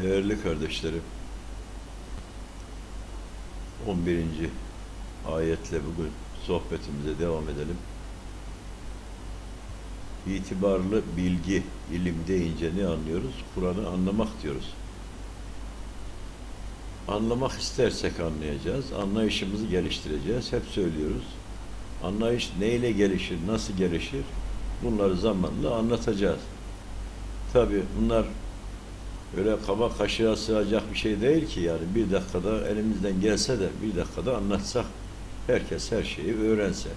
Değerli kardeşlerim, 11. ayetle bugün sohbetimize devam edelim. İtibarlı bilgi, ilim deyince ne anlıyoruz? Kur'an'ı anlamak diyoruz. Anlamak istersek anlayacağız, anlayışımızı geliştireceğiz, hep söylüyoruz. Anlayış neyle gelişir, nasıl gelişir? Bunları zamanla anlatacağız. Tabi bunlar öyle kaba kaşığa sığacak bir şey değil ki yani. Bir dakikada elimizden gelse de bir dakikada anlatsak herkes her şeyi öğrense.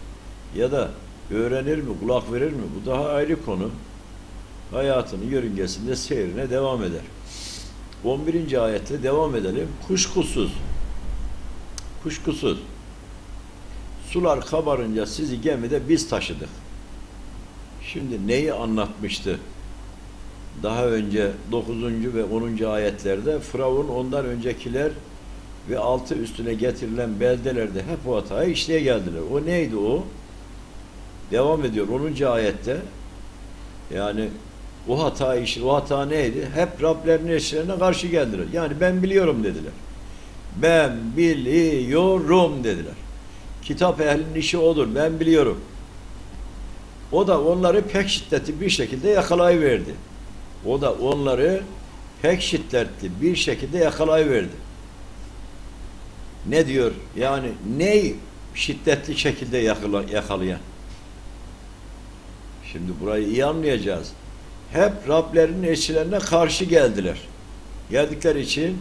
Ya da öğrenir mi kulak verir mi? Bu daha ayrı konu. Hayatının yörüngesinde seyrine devam eder. 11. ayetle devam edelim. Kuşkusuz. Kuşkusuz. Sular kabarınca sizi gemide biz taşıdık. Şimdi neyi anlatmıştı daha önce 9. ve 10. ayetlerde Firavun ondan öncekiler ve altı üstüne getirilen beldelerde hep o hatayı işleye geldiler. O neydi o? Devam ediyor 10. ayette. Yani o hata işi, o hata neydi? Hep Rablerinin eşlerine karşı geldiler. Yani ben biliyorum dediler. Ben biliyorum dediler. Kitap ehlinin işi odur. Ben biliyorum. O da onları pek şiddetli bir şekilde yakalayıverdi. O da onları pek şiddetli bir şekilde yakalayıverdi. Ne diyor? Yani ne şiddetli şekilde yakala, yakalayan? Şimdi burayı iyi anlayacağız. Hep Rablerinin elçilerine karşı geldiler. Geldikleri için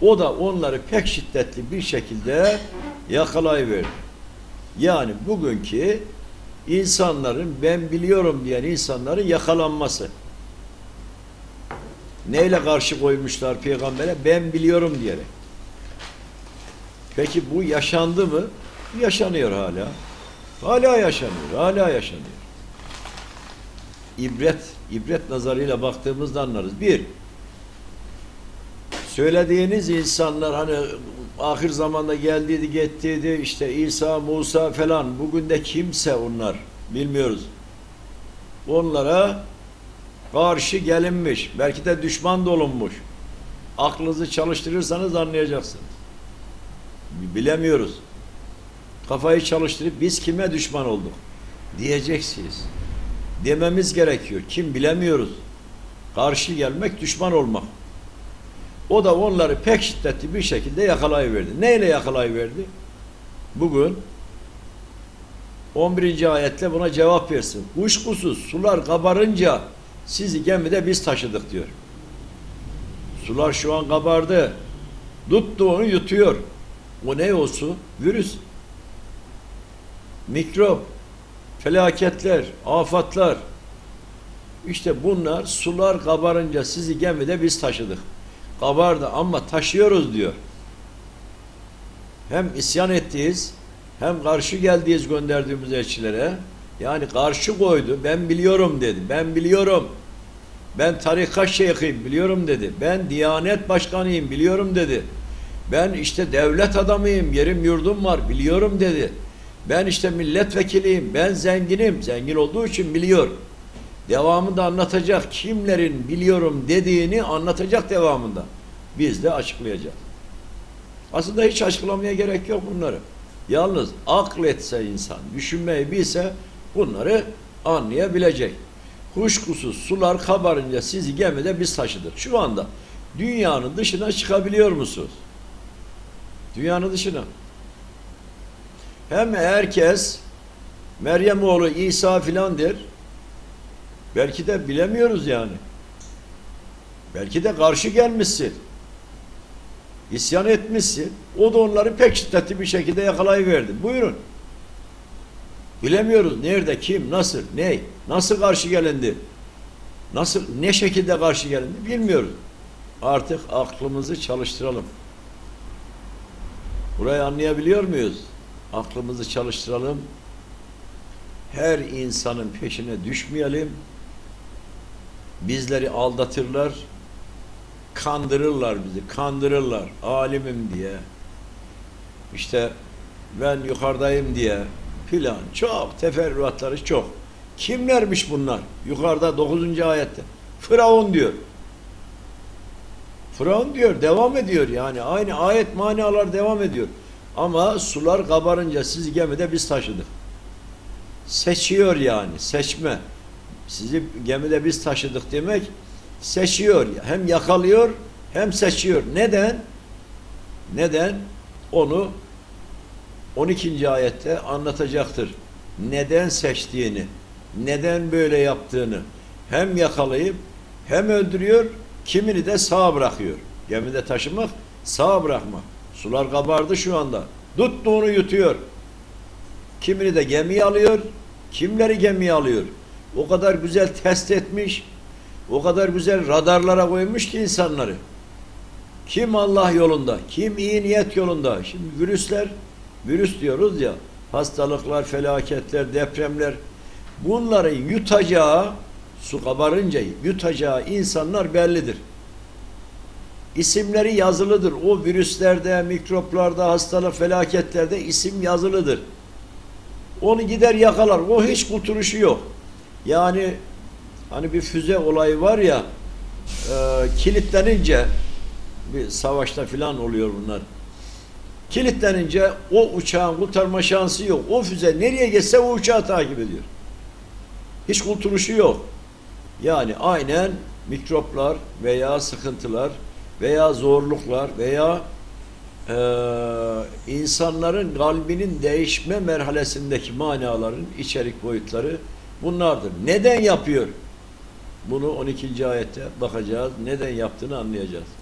o da onları pek şiddetli bir şekilde yakalayıverdi. Yani bugünkü insanların ben biliyorum diyen insanların yakalanması. Neyle karşı koymuşlar peygambere? Ben biliyorum diyerek. Peki bu yaşandı mı? Yaşanıyor hala. Hala yaşanıyor. Hala yaşanıyor. İbret, ibret nazarıyla baktığımızda anlarız. Bir, söylediğiniz insanlar hani ahir zamanda geldiydi, gittiydi, işte İsa, Musa falan. Bugün de kimse onlar. Bilmiyoruz. Onlara karşı gelinmiş. Belki de düşman da olunmuş. Aklınızı çalıştırırsanız anlayacaksınız. Bilemiyoruz. Kafayı çalıştırıp biz kime düşman olduk diyeceksiniz. Dememiz gerekiyor. Kim bilemiyoruz. Karşı gelmek düşman olmak. O da onları pek şiddetli bir şekilde yakalayıverdi. Neyle yakalayıverdi? Bugün 11. ayetle buna cevap versin. Kuşkusuz sular kabarınca sizi gemide biz taşıdık diyor. Sular şu an kabardı. Tuttu onu yutuyor. O ne o su? Virüs. Mikrop. Felaketler, afatlar. İşte bunlar sular kabarınca sizi gemide biz taşıdık. Kabardı ama taşıyoruz diyor. Hem isyan ettiğiz hem karşı geldiğiz gönderdiğimiz elçilere. Yani karşı koydu. Ben biliyorum dedi. Ben biliyorum. Ben tarikat şeyhiyim biliyorum dedi. Ben diyanet başkanıyım biliyorum dedi. Ben işte devlet adamıyım, yerim yurdum var biliyorum dedi. Ben işte milletvekiliyim, ben zenginim. Zengin olduğu için biliyor. Devamında anlatacak kimlerin biliyorum dediğini anlatacak devamında. Biz de açıklayacağız. Aslında hiç açıklamaya gerek yok bunları. Yalnız akletse insan, düşünmeyi bilse bunları anlayabilecek. Kuşkusuz sular kabarınca sizi gemide biz taşıdık. Şu anda dünyanın dışına çıkabiliyor musunuz? Dünyanın dışına. Hem herkes Meryem oğlu İsa filandır. Belki de bilemiyoruz yani. Belki de karşı gelmişsin. İsyan etmişsin. O da onları pek şiddetli bir şekilde yakalayıverdi. Buyurun. Bilemiyoruz nerede, kim, nasıl, ne, nasıl karşı gelindi, nasıl, ne şekilde karşı gelindi bilmiyoruz. Artık aklımızı çalıştıralım. Burayı anlayabiliyor muyuz? Aklımızı çalıştıralım. Her insanın peşine düşmeyelim. Bizleri aldatırlar, kandırırlar bizi, kandırırlar. Alimim diye, işte ben yukarıdayım diye filan çok teferruatları çok. Kimlermiş bunlar? Yukarıda 9. ayette. Firavun diyor. Firavun diyor, devam ediyor yani. Aynı ayet manalar devam ediyor. Ama sular kabarınca sizi gemide biz taşıdık. Seçiyor yani, seçme. Sizi gemide biz taşıdık demek seçiyor. Hem yakalıyor hem seçiyor. Neden? Neden? Onu 12. ayette anlatacaktır. Neden seçtiğini, neden böyle yaptığını hem yakalayıp hem öldürüyor, kimini de sağ bırakıyor. Gemide taşımak, sağ bırakmak. Sular kabardı şu anda. Tuttuğunu yutuyor. Kimini de gemiye alıyor, kimleri gemiye alıyor. O kadar güzel test etmiş, o kadar güzel radarlara koymuş ki insanları. Kim Allah yolunda, kim iyi niyet yolunda. Şimdi virüsler, virüs diyoruz ya, hastalıklar, felaketler, depremler. Bunları yutacağı, su kabarınca yutacağı insanlar bellidir. İsimleri yazılıdır. O virüslerde, mikroplarda, hastalık, felaketlerde isim yazılıdır. Onu gider yakalar. O hiç kurtuluşu yok. Yani hani bir füze olayı var ya e, kilitlenince bir savaşta filan oluyor bunlar. Kilitlenince o uçağın kurtarma şansı yok. O füze nereye geçse o uçağı takip ediyor. Hiç kurtuluşu yok. Yani aynen mikroplar veya sıkıntılar veya zorluklar veya e, insanların kalbinin değişme merhalesindeki manaların içerik boyutları bunlardır. Neden yapıyor? Bunu 12. ayette bakacağız. Neden yaptığını anlayacağız.